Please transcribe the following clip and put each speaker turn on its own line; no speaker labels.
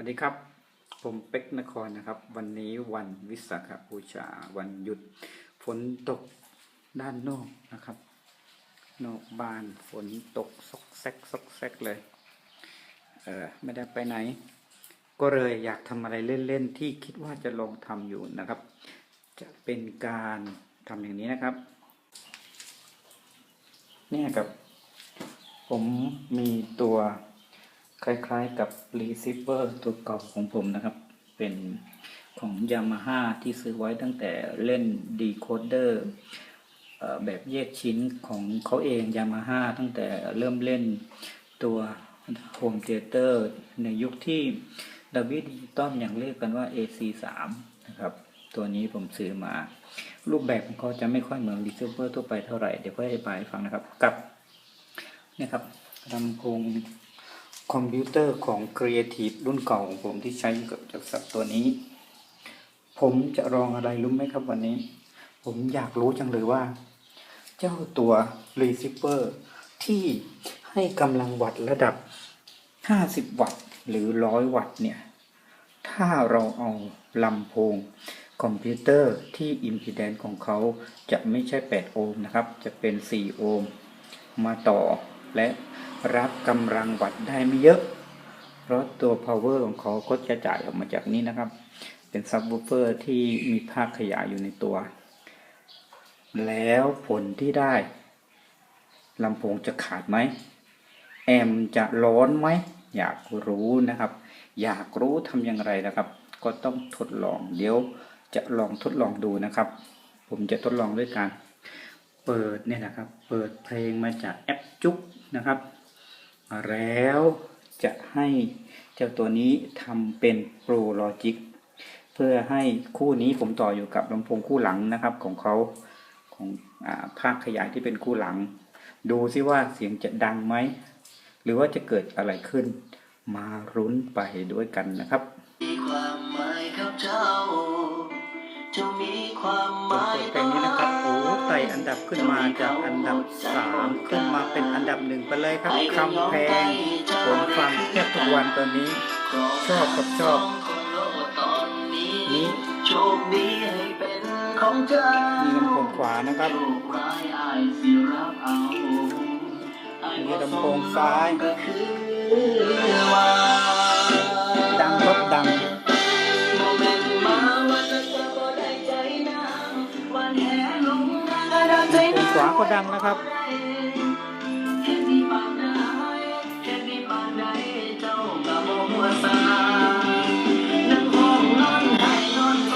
วัสดีครับ ผมเป็กนครนะครับ วันนี้วันวิสาขบูชาวันหยุดฝนตกด้านนอกนะครับ นอกบ้านฝนตกซอกแซกซอกแซกเลยเออไม่ได้ไปไหน ก็เลยอยากทำอะไรเล่นๆที่คิดว่าจะลองทำอยู่นะครับ จะเป็นการทำอย่างนี้นะครับ เนี่ยครับ ผมมีตัว คล้ายๆกับ receiver ตัวเก่าของผมนะครับ เป็นของ Yamaha ที่ซื้อไว้ตั้งแต่เล่น decoder เอ่อแบบแยกชิ้นของเขาเอง Yamaha ตั้งแต่เริ่มเล่นตัว Home Theater ในยุคที่ดาวิดดิจิตอลอย่างเรียกกันว่า AC3 นะครับ ตัวนี้ผมซื้อมา รูปแบบของเขาจะไม่ค่อยเหมือน receiver ทั่วไปเท่าไหร่ เดี๋ยวก็อธิบายฟังนะครับ กับนี่ครับลำโพง คอมพิวเตอร์ของ Creative รุ่นเก่าของผมที่ใช้กับจากสับตัวนี้ ผมจะลองอะไรรู้ไหมครับวันนี้ ผมอยากรู้จังเลยว่า เจ้าตัว Receiver ที่ให้กำลังวัตต์ระดับ 50 วัตต์หรือ 100 วัตต์เนี่ย ถ้าเราเอาลำโพงคอมพิวเตอร์ที่อิมพีแดนซ์ของเขาจะไม่ใช่ 8 โอห์มนะครับ จะเป็น 4 โอห์มมาต่อ และรับกำลังวัตต์ได้ไม่เยอะ เพราะตัว power ของเขาก็จะจ่ายออกมาจากนี้นะครับ เป็น subwoofer ที่มีภาคขยายอยู่ในตัว แล้วผลที่ได้ลำโพงจะขาดไหม แอมจะร้อนไหม อยากรู้นะครับ อยากรู้ทำอย่างไรนะครับ ก็ต้องทดลองเดี๋ยวจะลองทดลองดูนะครับ ผมจะทดลองด้วยการ เปิดเนี่ยนะครับ เปิดเพลงมาจากแอปจุ๊กนะครับ แล้วจะให้เจ้าตัวนี้ทำเป็น Pro Logic เพื่อให้คู่นี้ผมต่ออยู่กับลำโพงคู่หลังนะครับของเขาของอาภาคขยายที่เป็นคู่หลัง ดูซิว่าเสียงจะดังไหม หรือว่าจะเกิดอะไรขึ้น มารุ้นไปด้วยกันนะครับ
มีความหมายกับเจ้าเจ้ามีความห
ผม
มาย
เปิดเพลงนี้นะครับโอ้ ไต่อันดับขึ้นมาจากอันดับสามขึ้นมาเป็นอันดับหนึ่งไปเลยครับคำแพงผมฟังแทบทุกวันตอนนี้ ชอบกับชอบนี่
โชคดีให้เป็นของเจ้า
มีลำโพงขวานะครับ
โชคร้ายอายสิรับเอาอาย
มีลำโพงซ้ายดังครับดัง
ลำ
โพง
นาง
ขวาก็ดังนะครับ
นมีปานใดเห็นมีปานใดเจ้าก็บ่หัวซานั่งห้องนอนให้นอนส